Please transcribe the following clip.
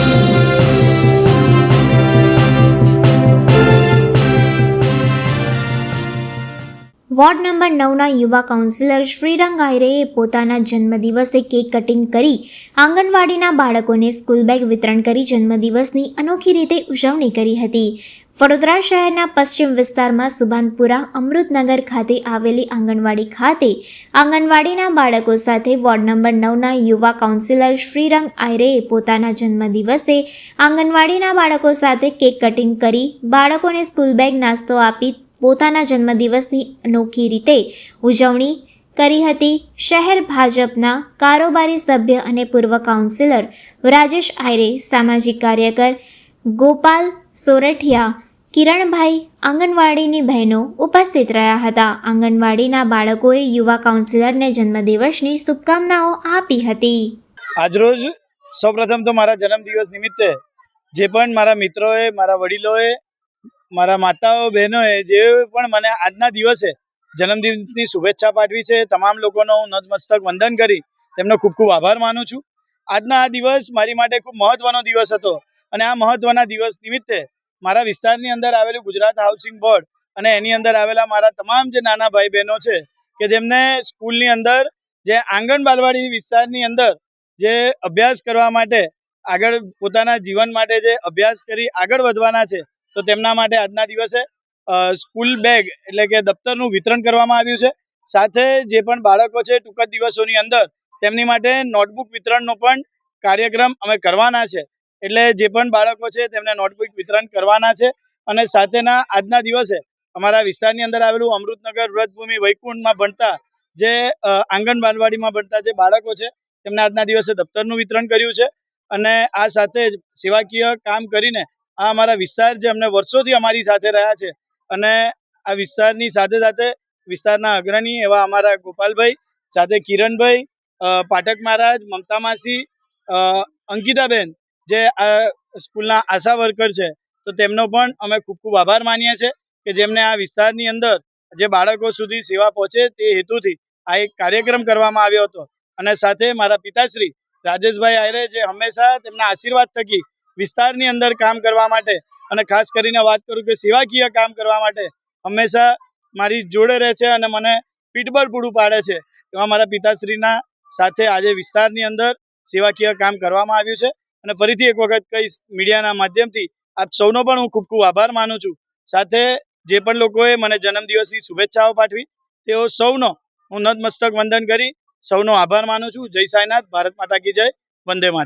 Thank you. Ward number નવના યુવા councillor Shrirang આયરેએ પોતાના જન્મદિવસે કેક કટિંગ કરી આંગણવાડીના બાળકોને સ્કૂલ બેગ વિતરણ કરી જન્મદિવસની અનોખી રીતે ઉજવણી કરી હતી. વડોદરા શહેરના પશ્ચિમ વિસ્તારમાં સુભાનપુરા અમૃતનગર ખાતે આવેલી આંગણવાડી ખાતે આંગણવાડીના બાળકો સાથે વોર્ડ નંબર નવના યુવા કાઉન્સિલર શ્રીરંગ આયરેએ પોતાના જન્મદિવસે આંગણવાડીના બાળકો સાથે કેક કટિંગ કરી બાળકોને સ્કૂલ બેગ નાસ્તો આપી પોતાના જન્મદિવસની અનોખી રીતે ઉજવણી કરી હતી. શહેર ભાજપના કારોબારી સભ્ય અને પૂર્વ કાઉન્સિલર રાજેશ આયરે, સામાજિક કાર્યકર ગોપાલ સોરઠિયા, કિરણભાઈ આંગણવાડીની બહેનો ઉપસ્થિત રહ્યા હતા. આંગણવાડીના બાળકોએ યુવા કાઉન્સિલરને જન્મદિવસની શુભકામનાઓ આપી હતી. આજરોજ સૌપ્રથમ તો મારા જન્મદિવસ નિમિત્તે જે પણ મારા મિત્રોએ, મારા વડીલોએ મારા માતાઓ, બહેનોએ જે પણ મને આજના દિવસે જન્મદિવસની શુભેચ્છા પાઠવી છે, તમામ લોકોનો હું નતમસ્તક વંદન કરી, તેમનો ખૂબ ખૂબ આભાર માનું છું. આજના આ દિવસ મારી માટે ખૂબ મહત્વનો દિવસ હતો અને આ મહત્વના દિવસ નિમિત્તે મારા વિસ્તારની અંદર આવેલું ગુજરાત હાઉસિંગ બોર્ડ અને એની અંદર આવેલા મારા તમામ જે નાના ભાઈ બહેનો છે કે જેમને સ્કૂલની અંદર જે આંગણ બાલવાડી વિસ્તારની અંદર જે અભ્યાસ કરવા માટે આગળ પોતાના જીવન માટે જે અભ્યાસ કરી આગળ વધવાના છે તો તેમના માટે આજના દિવસે સ્કૂલ બેગ એટલે કે દફતરનું વિતરણ કરવામાં આવ્યું છે. સાથે જે પણ બાળકો છે ટૂંક જ દિવસોની અંદર, તેમની માટે નોટબુક વિતરણનો પણ કાર્યક્રમ અમે કરવાના છે. એટલે જે પણ બાળકો છે તેમને નોટબુક વિતરણ કરવાના છે. અને સાથેના આજના દિવસે અમારા વિસ્તારની અંદર આવેલું અમૃતનગર વ્રતભૂમિ વૈકુંઠમાં ભણતા જે આંગણવાડવાડીમાં ભણતા જે બાળકો છે, તેમને આજના દિવસે દફતરનું વિતરણ કર્યું છે. અને આ સાથે જ સેવાકીય કામ કરીને આ અમારા વિસ્તાર જે અમને વર્ષોથી અમારી સાથે રહ્યા છે અને આ વિસ્તારની સાથે સાથે વિસ્તારના અગ્રણી એવા અમારા ગોપાલભાઈ, સાથે કિરણભાઈ પાઠક મહારાજ, મમતા માસી અંકિતાબેન જે આ સ્કૂલના આશા વર્કર છે. તો તેમનો પણ અમે ખૂબ ખૂબ આભાર માનીએ છીએ કે જેમને આ વિસ્તારની અંદર જે બાળકો સુધી સેવા પહોંચે તે હેતુથી આ એક કાર્યક્રમ કરવામાં આવ્યો હતો. અને સાથે મારા પિતાશ્રી રાજેશભાઈ આયરે જે હંમેશા તેમના આશીર્વાદ થકી વિસ્તારની અંદર કામ કરવા માટે અને ખાસ કરીને વાત કરું કે સેવાકીય કામ કરવા માટે હંમેશા મારી જોડે રહે છે અને મને પીઠબળ પૂરું પાડે છે એવા મારા પિતાશ્રીના સાથે આજે વિસ્તારની અંદર સેવાકીય કામ કરવામાં આવ્યું છે. અને ફરીથી એક વખત કહીશ, મીડિયાના માધ્યમથી આપ સૌનો પણ હું ખૂબ ખૂબ આભાર માનું છું. સાથે જે પણ લોકોએ મને જન્મદિવસની શુભેચ્છાઓ પાઠવી, તેઓ સૌનો હું નતમસ્તક વંદન કરી સૌનો આભાર માનું છું. જય સાંઈનાથ, ભારત માતા કી જય, વંદે માતરમ